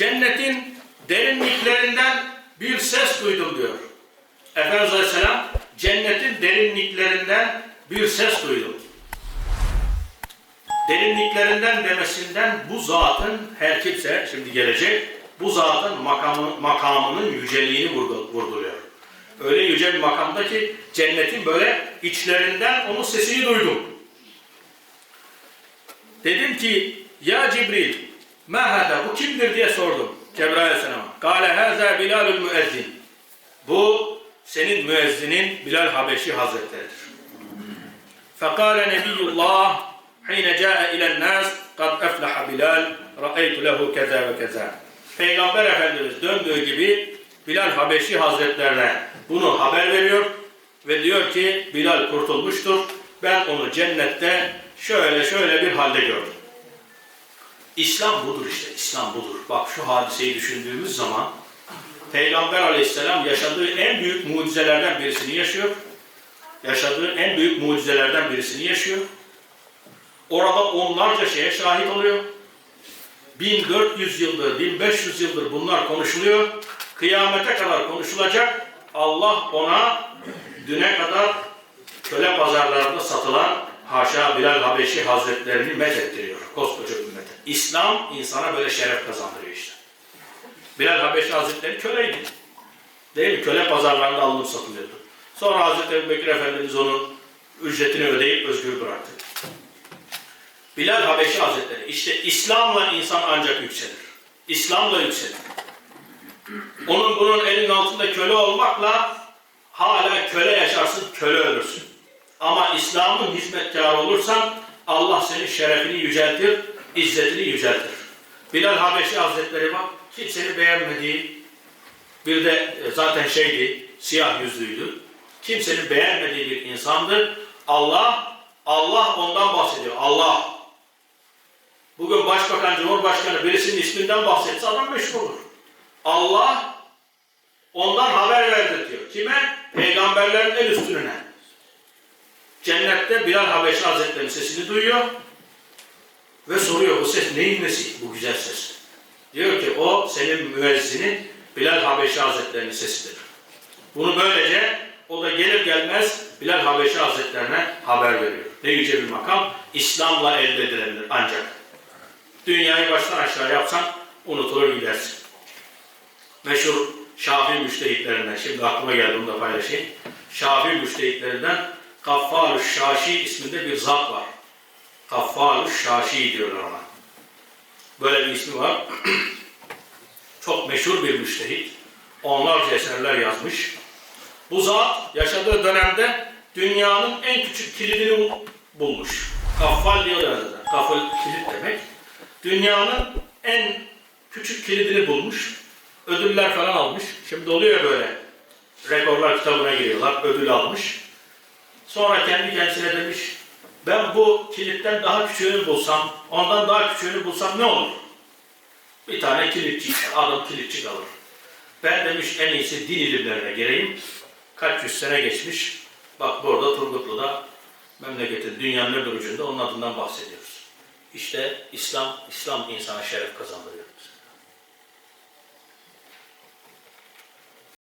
cennetin derinliklerinden bir ses duydum diyor. Efendimiz Aleyhisselam cennetin derinliklerinden bir ses duydum. Derinliklerinden demesinden bu zatın her kimse şimdi gelecek bu zatın makamı, makamının yüceliğini vurgu- vurguluyor. Öyle yüce bir makamda ki cennetin böyle içlerinden onun sesini duydum. Dedim ki ya Cibril ma hada bu kimdir diye sordum Cebrail Aleyhisselam'a. Kale haza Bilalül müezzin. Bu senin müezzinin Bilal Habeşi Hazretleridir. Fekale Nebiyullah hine ca'e ilen nas kad eflaha Bilal ra'eytu lehu keza ve keza. Peygamber Efendimiz döndüğü gibi Bilal Habeşi Hazretlerine bunu haber veriyor ve diyor ki Bilal kurtulmuştur. Ben onu cennette şöyle şöyle bir halde gördüm. İslam budur işte, İslam budur. Bak şu hadiseyi düşündüğümüz zaman Peygamber aleyhisselam yaşadığı en büyük mucizelerden birisini yaşıyor. Yaşadığı en büyük mucizelerden birisini yaşıyor. Orada onlarca şeye şahit oluyor. 1400 yıldır, 1500 yıldır bunlar konuşuluyor. Kıyamete kadar konuşulacak. Allah ona düne kadar köle pazarlarında satılan haşa Bilal Habeşi Hazretlerini methettiriyor. Koskoca ümmete. İslam insana böyle şeref kazandırıyor işte. Bilal Habeşi Hazretleri köleydi. Değil mi? Köle pazarlarında alınıp satılıyordu. Sonra Hazreti Ebu Bekir Efendimiz onun ücretini ödeyip özgür bıraktı. Bilal Habeşi Hazretleri. işte İslam'la insan ancak yükselir. İslam'la yükselir. Onun bunun elinin altında köle olmakla hala köle yaşarsın, köle ölürsün. Ama İslam'ın hizmetkarı olursan Allah senin şerefini yüceltir, izzetini yüceltir. Bilal Habeşi Hazretleri bak kimsenin beğenmediği bir de e, zaten şeydi, siyah yüzlüydü. Kimsenin beğenmediği bir insandı. Allah, Allah ondan bahsediyor. Allah. Bugün Başbakan, Cumhurbaşkanı birisinin isminden bahsetse adam meşhur olur. Allah ondan haber verdi diyor. Kime? Peygamberlerin en üstününe. Cennette Bilal Habeşi Hazretleri'nin sesini duyuyor ve soruyor bu ses neyin nesi bu güzel ses? Diyor ki o senin müezzinin Bilal Habeşi Hazretleri'nin sesidir. Bunu böylece o da gelir gelmez Bilal Habeşi Hazretlerine haber veriyor. Ne yüce bir makam İslam'la elde edilebilir ancak. Dünyayı baştan aşağı yapsan unutulur gidersin. Meşhur Şafii müştehitlerinden, şimdi aklıma geldi onu da paylaşayım. Şafii müştehitlerinden Kaffar-ı Şaşi isminde bir zat var. Kaffar-ı Şaşi diyorlar ona. Böyle bir ismi var. Çok meşhur bir müştehit. Onlarca eserler yazmış. Bu zat yaşadığı dönemde dünyanın en küçük kilidini bul- bulmuş. Kaffal diyorlar zaten. Kafal kilit demek. Dünyanın en küçük kilidini bulmuş. Ödüller falan almış. Şimdi oluyor böyle. Rekorlar kitabına giriyorlar. Ödül almış. Sonra kendi kendisine demiş, ben bu kilitten daha küçüğünü bulsam, ondan daha küçüğünü bulsam ne olur? Bir tane kilitçi, adam kilitçi kalır. Ben demiş en iyisi din ilimlerine gireyim. Kaç yüz sene geçmiş. Bak burada Turgutlu'da memleketin dünyanın öbür ucunda onun adından bahsediyoruz. İşte İslam, İslam insana şeref kazandırıyor.